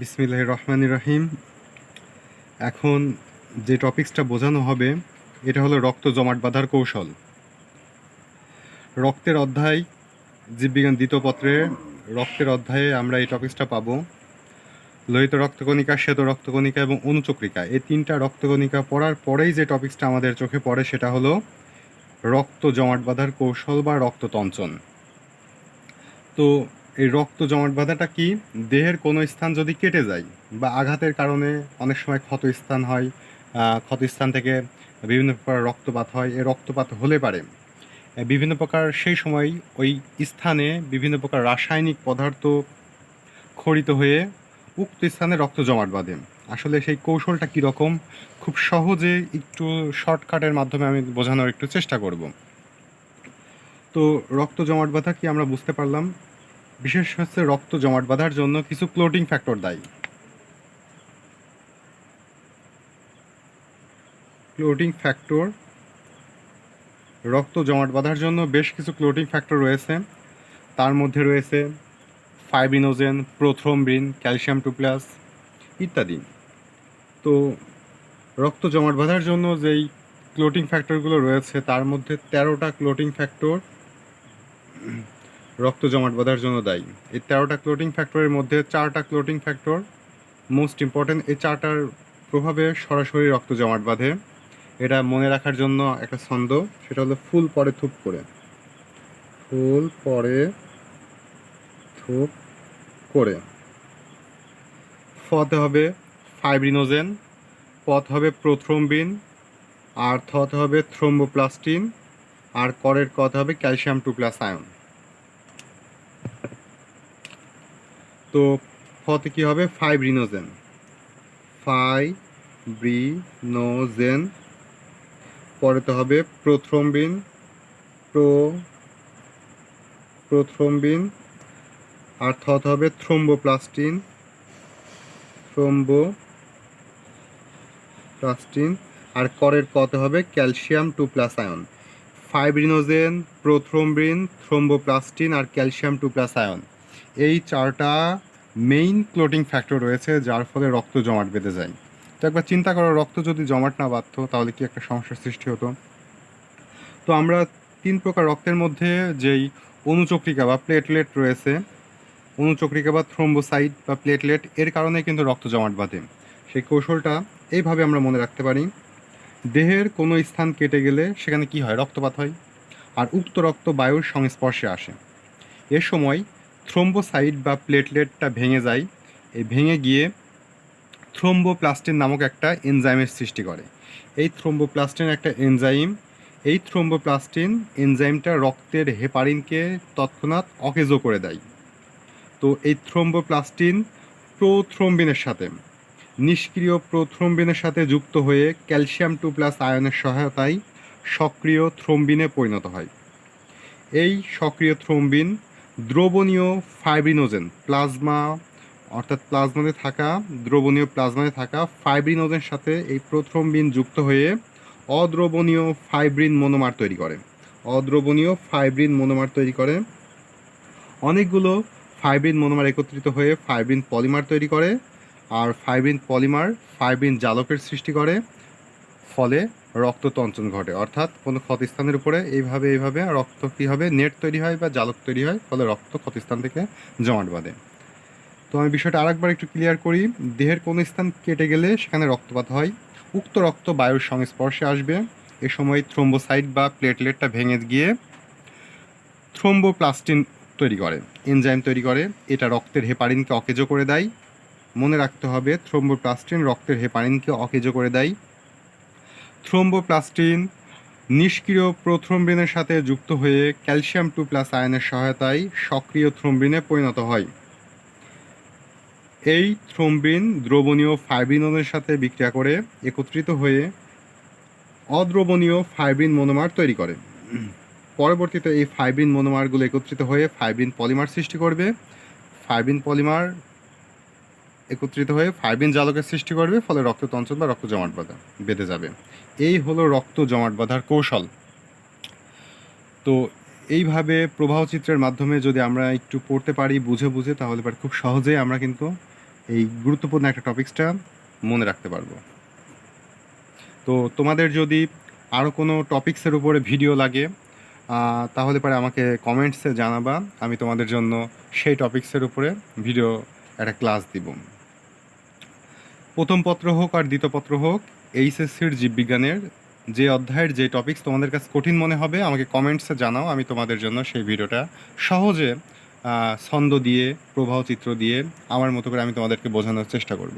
বিসমিল্লাহ রহমান রহিম। এখন যে টপিক্সটা বোঝানো হবে, এটা হলো রক্ত জমাট বাঁধার কৌশল। রক্তের অধ্যায়, জীববিজ্ঞান দ্বিতীয় রক্তের অধ্যায়ে আমরা এই টপিক্সটা পাবো। লোহিত রক্তকণিকা, শ্বেত রক্তকণিকা এবং অনুচক্রিকা। এই তিনটা রক্তকণিকা পড়ার পরেই যে টপিক্সটা আমাদের চোখে পড়ে, সেটা হলো রক্ত জমাট বাঁধার কৌশল বা রক্ততঞ্চন তো এই রক্ত জমাট বাঁধাটা কি? দেহের কোনো স্থান যদি কেটে যায় বা আঘাতের কারণে অনেক সময় ক্ষত স্থান হয় আহ, ক্ষত স্থান থেকে বিভিন্ন প্রকার রক্তপাত হয় এই রক্তপাত হলে পারে। বিভিন্ন প্রকার সেই সময় ওই স্থানে বিভিন্ন প্রকার রাসায়নিক পদার্থ খরিত হয়ে উক্ত স্থানে রক্ত জমাট বাঁধে। আসলে সেই কৌশলটা কীরকম খুব সহজে একটু শর্টকাটের মাধ্যমে আমি বোঝানোর একটু চেষ্টা করব। তো রক্ত জমাট বাঁধা কি আমরা বুঝতে পারলাম? বিশেষ হচ্ছে রক্ত জমাট বাঁধার জন্য কিছু ক্লোটিং ফ্যাক্টর দায়ী। ক্লোটিং ফ্যাক্টর রক্ত জমাট বাঁধার জন্য বেশ কিছু ক্লোটিং ফ্যাক্টর রয়েছে। তার মধ্যে রয়েছে fibrinogen prothrombin calcium two plus ইত্যাদি। তো রক্ত জমাট বাঁধার জন্য যেই ক্লোটিং ফ্যাক্টরগুলো রয়েছে, তার মধ্যে তেরোটা ক্লোটিং ফ্যাক্টর রক্ত জমাট বাঁধার জন্য দায়ী। এই তেরোটা ক্লোটিং ফ্যাক্টরের মধ্যে চারটা ক্লোটিং ফ্যাক্টর মোস্ট ইম্পর্ট্যান্ট এই চারটার প্রভাবে সরাসরি রক্ত জমাট বাঁধে। এটা মনে রাখার জন্য একটা ছন্দ, সেটা হলো ফুল পরে থুপ করে। ফুল পরে থুপ করে। ফতে হবে ফাইব্রিনোজেন পথ হবে প্রোথ্রোম্বিন আর থতে হবে থ্রোম্বোপ্লাস্টিন আর করের কত হবে ক্যালসিয়াম টু প্লাস আয়ন তো ফতে কি হবে? ফাইব্রিনোজেন। ফাইব্রিনোজেন। পরেতে হবে প্রোথ্রোম্বিন। Pro, prothrombin. আর থত হবে থ্রোম্বোপ্লাস্টিন। থ্রোম্বো প্লাস্টিন আর করের কত হবে calcium two plus ion. Fibrinogen, prothrombin, thromboplastin আর ক্যালসিয়াম টু প্লাস আয়ন। এই চারটা মেইন ক্লোটিং ফ্যাক্টর রয়েছে, যার ফলে রক্ত জমাট বেঁধে যায়। তো একবার চিন্তা করো, রক্ত যদি জমাট না বাঁধতো, তাহলে কি একটা সমস্যার সৃষ্টি হতো? তো আমরা তিন প্রকার রক্তের মধ্যে যেই অনুচক্রিকা বা প্লেটলেট রয়েছে, অনুচক্রিকা বা থ্রোম্বোসাইট বা প্লেটলেট এর কারণে কিন্তু রক্ত জমাট বাঁধে। সেই কৌশলটা এইভাবে আমরা মনে রাখতে পারি। দেহের কোনো স্থান কেটে গেলে সেখানে কি হয়? রক্তপাত হয়। আর উক্ত রক্ত বায়ুর সংস্পর্শে আসে। এ সময় থ্রোম্বোসাইট বা প্লেটলেটটা ভেঙে যায়। এই ভেঙে গিয়ে থ্রোম্বোপ্লাস্টিন নামক একটা এনজাইমের সৃষ্টি করে। এই থ্রোম্বোপ্লাস্টিন একটা এনজাইম, এই থ্রোম্বোপ্লাস্টিন এনজাইমটা রক্তের হেপারিনকে তৎক্ষণাৎ অকেজো করে দেয়। তো এই থ্রোম্বোপ্লাস্টিন প্রোথ্রোম্বিনের সাথে, নিষ্ক্রিয় প্রোথ্রোম্বিনের সাথে যুক্ত হয়ে ক্যালসিয়াম টু প্লাস আয়নের সহায়তায় সক্রিয় থ্রোম্বিনে পরিণত হয়। এই সক্রিয় থ্রোম্বিন দ্রবণীয় ফাইব্রিনোজেন প্লাজমা অর্থাৎ প্লাজমাতে থাকা, দ্রবণীয় প্লাজমাতে থাকা ফাইব্রিনোজের সাথে এই প্রথম বিন যুক্ত হয়ে অদ্রবণীয় ফাইব্রিন মনোমার তৈরি করে। অদ্রবণীয় ফাইব্রিন মনোমার তৈরি করে। অনেকগুলো ফাইব্রিন মনোমার একত্রিত হয়ে ফাইব্রিন পলিমার তৈরি করে। আর ফাইব্রিন পলিমার ফাইব্রিন জালকের সৃষ্টি করে। ফলে রক্ততঞ্চন ঘটে। অর্থাৎ কোনো ক্ষতস্থানের উপরে এইভাবে এইভাবে রক্ত কী হবে? নেট তৈরি হয় বা জালক তৈরি হয়, ফলে রক্ত ক্ষতস্থান থেকে জমাট বাঁধে। তো আমি বিষয়টা আরেকবার একটু ক্লিয়ার করি। দেহের কোনো স্থান কেটে গেলে সেখানে রক্তপাত হয়। উক্ত রক্ত বায়ুর সংস্পর্শে আসবে। এ সময় থ্রোম্বোসাইট বা প্লেটলেটটা ভেঙে গিয়ে থ্রোম্বোপ্লাস্টিন তৈরি করে, এনজাইম তৈরি করে। এটা রক্তের হেপারিনকে অকেজো করে দেয়। মনে রাখতে হবে, থ্রোম্বোপ্লাস্টিন রক্তের হেপারিনকে অকেজো করে দেয়। থ্রোম্বোপ্লাস্টিন নিষ্ক্রিয় প্রোথ্রোম্বিনের সাথে যুক্ত হয়ে ক্যালসিয়াম টু প্লাস আয়নের সহায়তায় সক্রিয় থ্রোম্বিনে পরিণত হয়। এই থ্রোম্বিন দ্রবণীয় ফাইব্রিনোজের সাথে বিক্রিয়া করে একত্রিত হয়ে অদ্রবণীয় ফাইব্রিন মনোমার তৈরি করে। পরবর্তীতে এই ফাইব্রিন মনোমারগুলো একত্রিত হয়ে ফাইব্রিন পলিমার সৃষ্টি করবে। ফাইব্রিন পলিমার একত্রিত হয়ে ফাইব্রিন জালকের সৃষ্টি করবে, ফলে রক্ততঞ্চন বা রক্ত জমাট বাঁধা বেঁধে যাবে। এই হলো রক্ত জমাট বাঁধার কৌশল। তো এইভাবে প্রবাহ চিত্রের মাধ্যমে যদি আমরা একটু পড়তে পারি, বুঝে বুঝে, তাহলে পারে খুব সহজেই আমরা কিন্তু এই গুরুত্বপূর্ণ একটা টপিক্সটা মনে রাখতে পারব। তো তোমাদের যদি আরও কোনো টপিক্সের উপরে ভিডিও লাগে তাহলে পরে আমাকে কমেন্টসে জানাবা। আমি তোমাদের জন্য সেই টপিক্সের উপরে ভিডিও, একটা ক্লাস দিব। প্রথম পত্র হোক আর দ্বিতীয় পত্র হোক, এইচএসসির জীববিজ্ঞানের যে অধ্যায়ের যে টপিক্স তোমাদের কাছে কঠিন মনে হবে, আমাকে কমেন্টসে জানাও, আমি তোমাদের জন্য সেই ভিডিওটা সহজে ছন্দ দিয়ে, প্রবাহ চিত্র দিয়ে, আমার মতো করে আমি তোমাদেরকে বোঝানোর চেষ্টা করব।